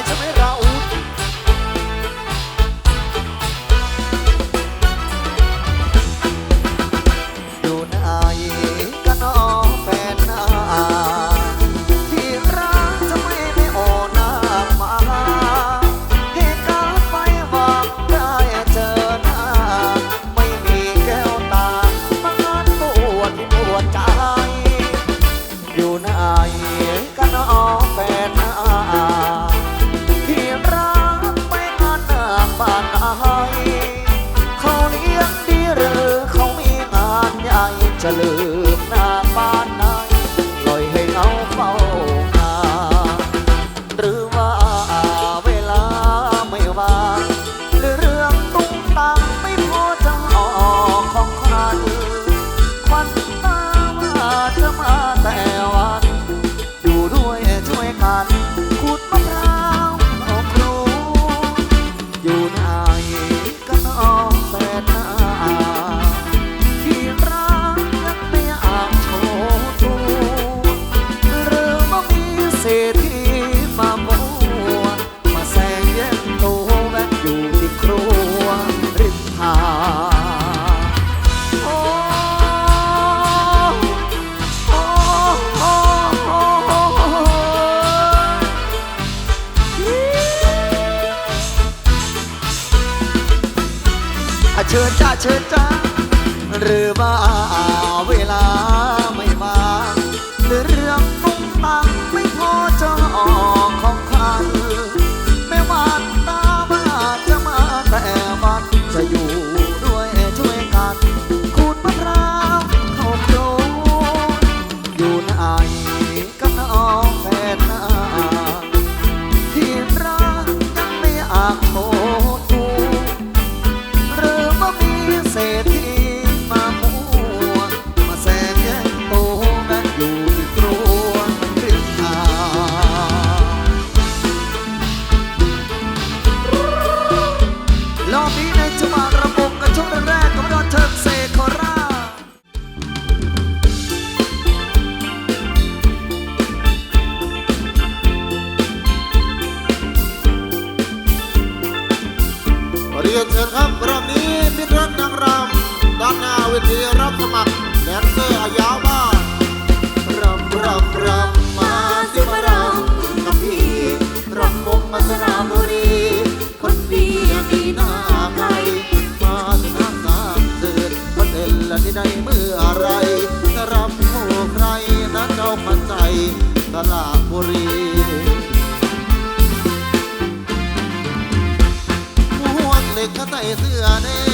Ay, que me างบ้านนายเขาเลี้ยงดีหรือเขามีงานใหญ่จะเฉลิม Giờ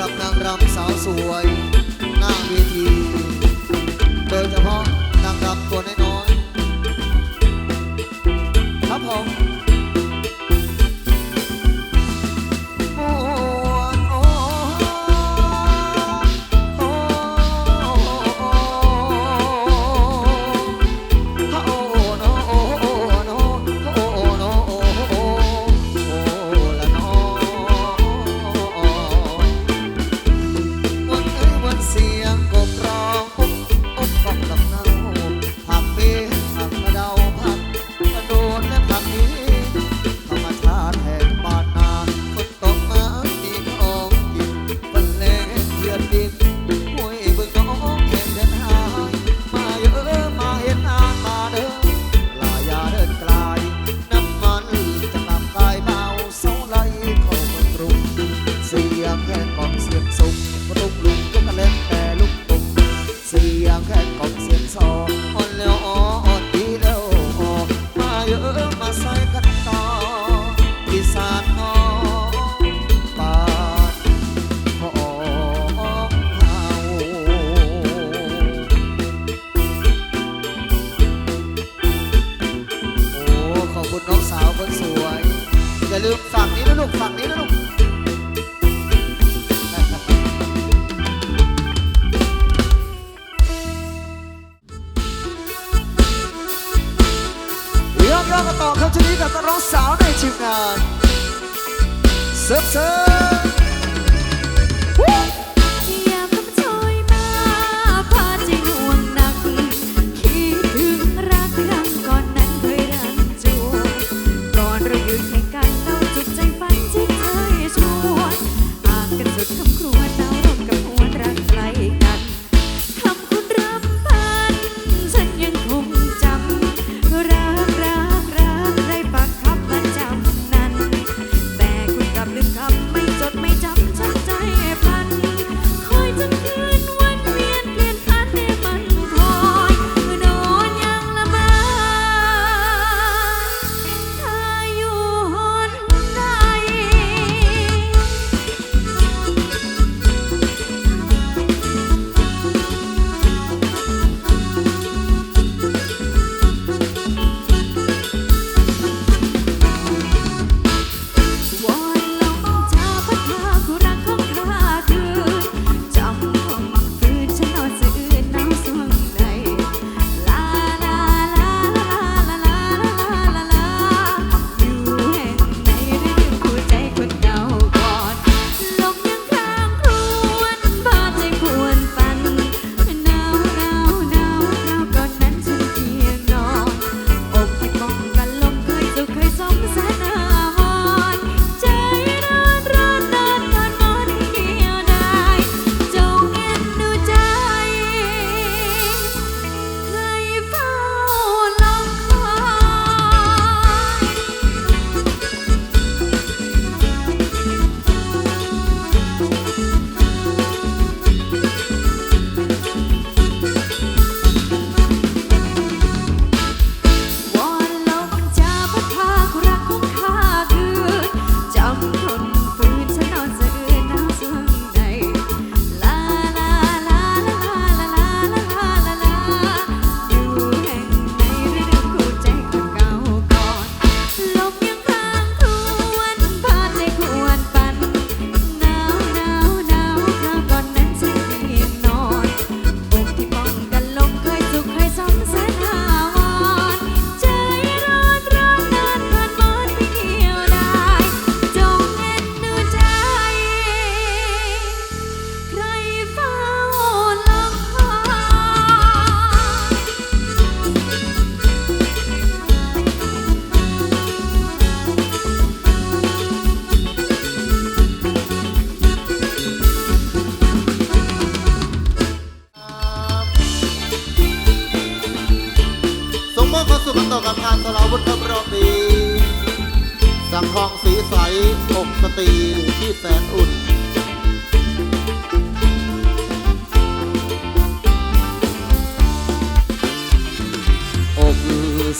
รับนางรำสาวสวย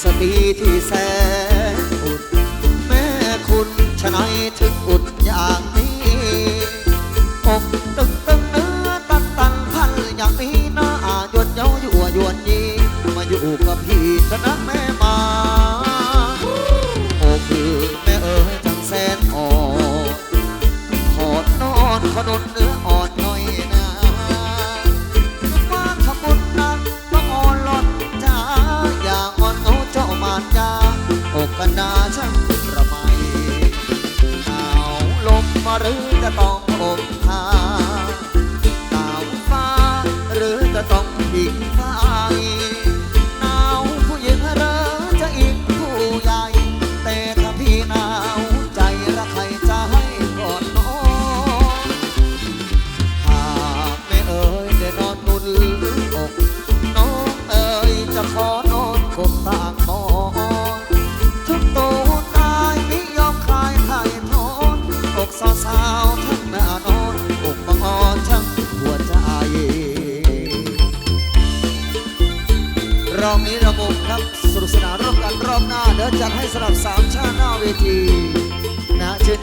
สฎีที่แสนอุด แม่คุณชะนอยถึงอุดอย่างนี้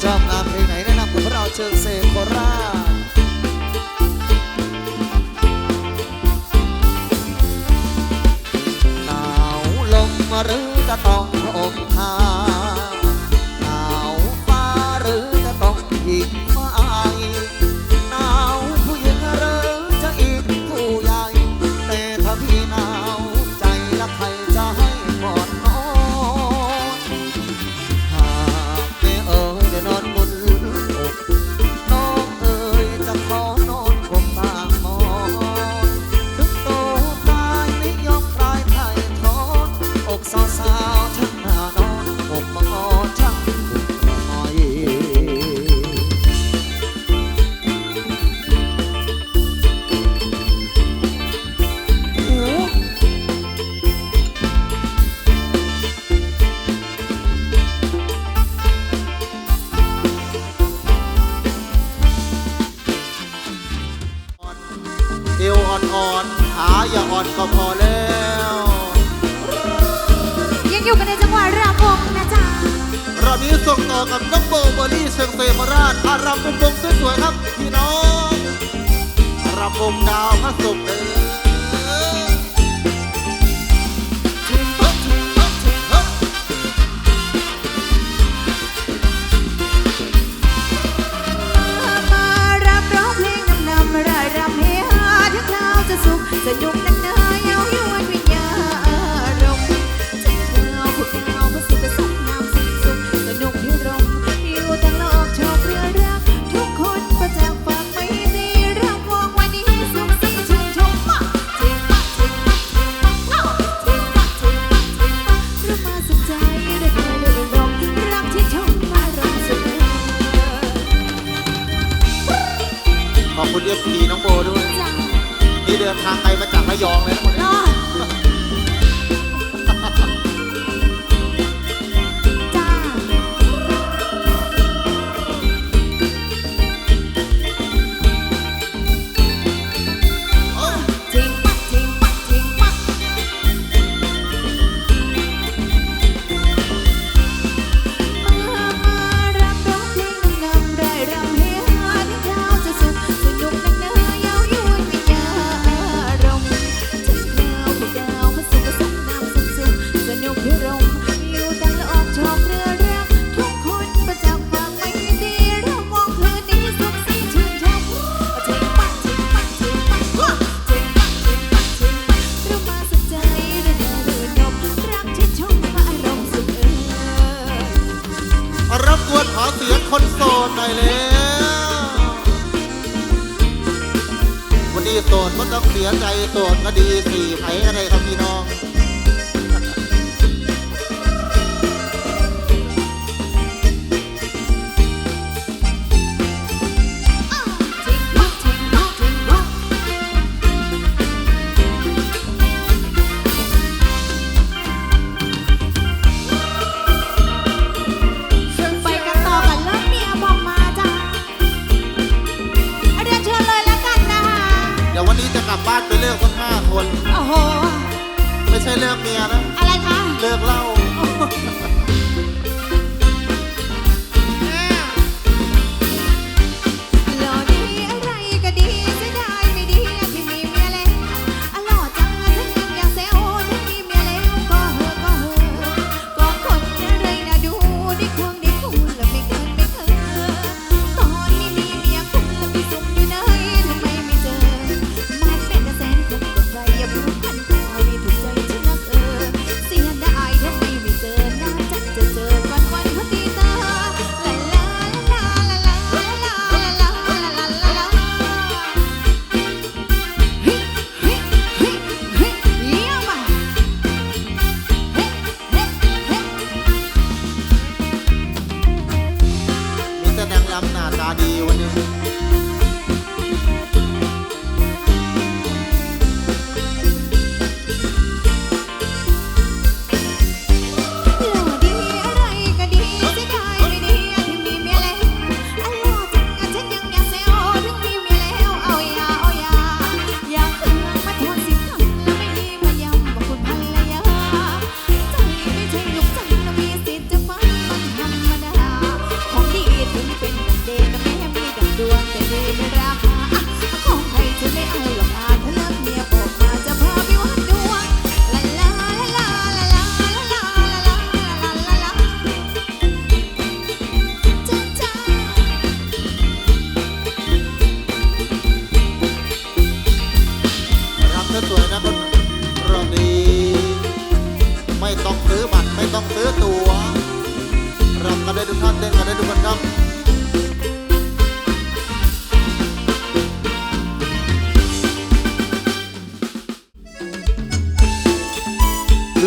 ชอบงามเพลงไหนแนะนำคุณพวกเราเชิญเซฟ ทางไปมาจากระยองเลย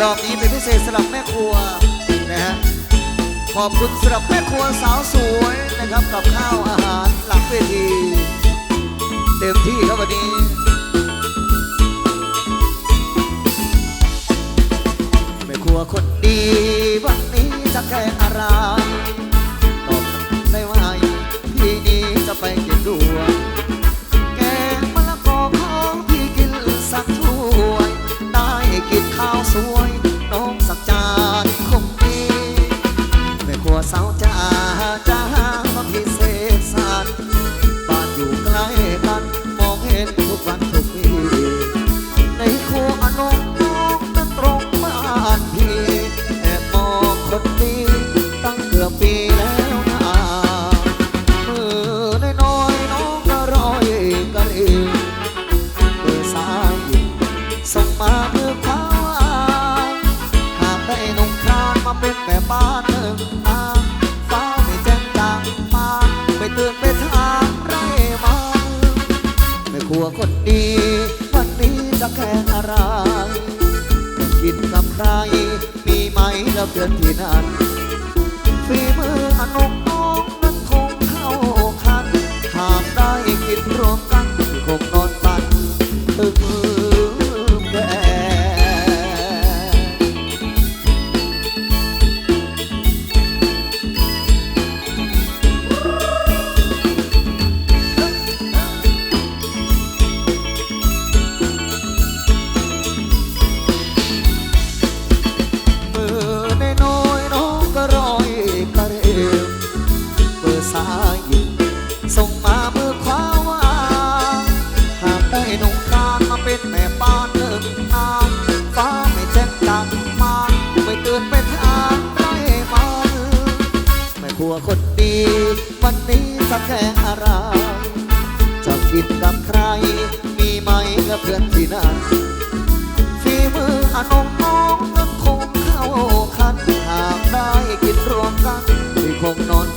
รอบนี้เป็นพิเศษสำหรับแม่ครัวนะฮะขอบคุณสำหรับแม่ครัวสาวสวยนะครับกับข้าวอาหารหลังเวทีเต็มที่ครับวันนี้แม่ครัวคนดีวันนี้จะแก่อะไร Argentina, ผัวคนดีวันนี้สักแค่อะไรจะกิดกับใคร มีไหมกับเพื่อนที่นั่นฝีมืออานงน้องนั้นคงเข้าคันหากได้กินรวมกันที่คงนอน